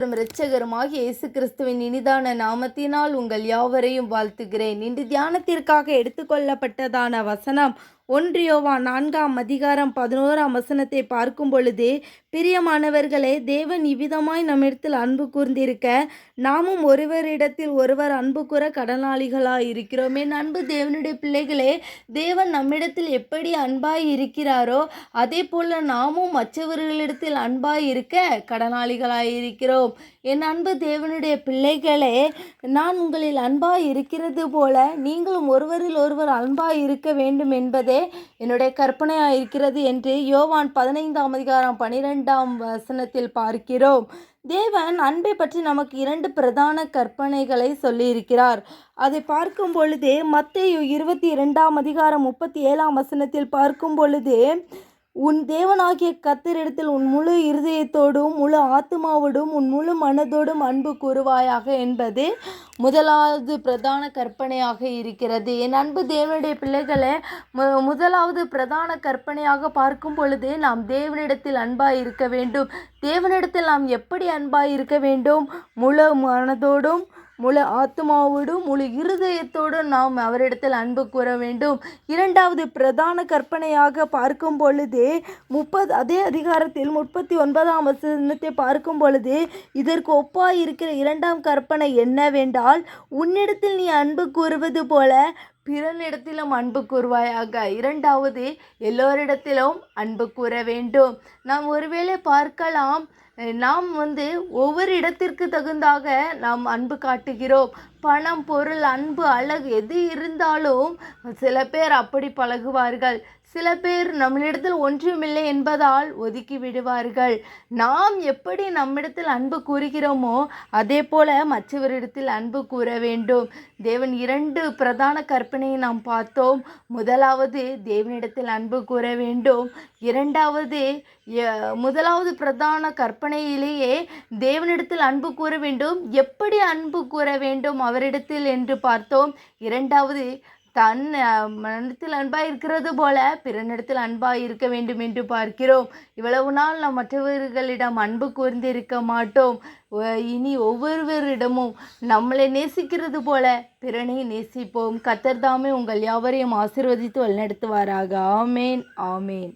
இரட்சகருமாகிய இயேசு கிறிஸ்துவின் இனிதான நாமத்தினால் உங்கள் யாவரையும் வாழ்த்துகிறேன். இன்று தியானத்திற்காக எடுத்துக்கொள்ளப்பட்டதான வசனம் ஒன்றியோவா நான்காம் அதிகாரம் பதினோராம் வசனத்தை பார்க்கும் பொழுது பிரியமானவர்களே தேவன் இவ்விதமாய் நம்மிடத்தில் அன்பு கூர்ந்திருக்க நாமும் ஒருவரிடத்தில் ஒருவர் அன்பு கூற கடனாளிகளாய் இருக்கிறோம். என் அன்பு தேவனுடைய பிள்ளைகளே தேவன் நம்மிடத்தில் எப்படி அன்பாய் இருக்கிறாரோ அதே போல் நாமும் மற்றவர்களிடத்தில் அன்பாய் இருக்க கடனாளிகளாய் இருக்கிறோம். என் அன்பு தேவனுடைய பிள்ளைகளே நான் உங்களில் அன்பாய் இருக்கிறது போல நீங்களும் ஒருவரில் ஒருவர் அன்பாய் இருக்க வேண்டும் என்பதே என்னுடைய கற்பனையாக இருக்கிறது என்று யோவான் பதினைந்தாம் அதிகாரம் பனிரெண்டாம் வசனத்தில் பார்க்கிறோம். தேவன் அன்பை பற்றி நமக்கு இரண்டு பிரதான கற்பனைகளை சொல்லியிருக்கிறார். அதை பார்க்கும் பொழுது மத்தையு இருபத்தி இரண்டாம் அதிகாரம் முப்பத்தி ஏழாம் வசனத்தில் பார்க்கும் பொழுது உன் தேவனாகிய கத்தரிடத்தில் உன் முழு இருதயத்தோடும் முழு ஆத்மாவோடும் உன் முழு மனதோடும் அன்பு கூறுவாயாக என்பது முதலாவது பிரதான கற்பனையாக இருக்கிறது. என் அன்பு தேவனுடைய பிள்ளைகளை முதலாவது பிரதான கற்பனையாக பார்க்கும் பொழுது நாம் தேவனிடத்தில் அன்பாக இருக்க வேண்டும். தேவனிடத்தில் நாம் எப்படி அன்பாக இருக்க வேண்டும்? முழு மனதோடும் முழு ஆத்மாவோடும் முழு இருதயத்தோடும் நாம் அவரிடத்தில் அன்பு கூற வேண்டும். இரண்டாவது பிரதான கற்பனையாக பார்க்கும் பொழுது முப்பது அதே அதிகாரத்தில் முப்பத்தி ஒன்பதாம் வசனத்தை பார்க்கும் பொழுது இதற்கு ஒப்பாய் இருக்கிற இரண்டாம் கற்பனை என்னவென்றால் உன்னிடத்தில் நீ அன்பு கூறுவது போல பிறனிடத்திலும் அன்பு கூறுவாயாக. இரண்டாவது எல்லோரிடத்திலும் அன்பு கூற வேண்டும். நாம் ஒருவேளை பார்க்கலாம் நாம் வந்து ஒவ்வொரு இடத்திற்கு தகுந்தாக நாம் அன்பு காட்டுகிறோம். பணம் பொருள் அன்பு அழகு எது இருந்தாலும் சில பேர் அப்படி பழகுவார்கள். சில பேர் நம்மளிடத்தில் ஒன்றுமில்லை என்பதால் ஒதுக்கி விடுவார்கள். நாம் எப்படி நம்மிடத்தில் அன்பு கூறுகிறோமோ அதே போல மற்றவரிடத்தில் அன்பு கூற வேண்டும். தேவன் இரண்டு பிரதான கற்பனையை நாம் பார்த்தோம். முதலாவது தேவனிடத்தில் அன்பு கூற வேண்டும். இரண்டாவது முதலாவது பிரதான கற்பனை கற்பனையிலேயே தேவனிடத்தில் அன்பு கூற வேண்டும். எப்படி அன்பு கூற வேண்டும் அவரிடத்தில் என்று பார்த்தோம். இரண்டாவது தன் மனத்தில் அன்பாக இருக்கிறது போல பிறனிடத்தில் அன்பாக இருக்க வேண்டும் என்று பார்க்கிறோம். இவ்வளவு நாள் நாம் மற்றவர்களிடம் அன்பு கூர்ந்திருக்க மாட்டோம். இனி ஒவ்வொருவரிடமும் நம்மளை நேசிக்கிறது போல பிறனை நேசிப்போம். கத்தர்தாமே உங்கள் யாவரையும் ஆசிர்வதித்து வழிநடத்துவாராக. ஆமேன் ஆமேன்.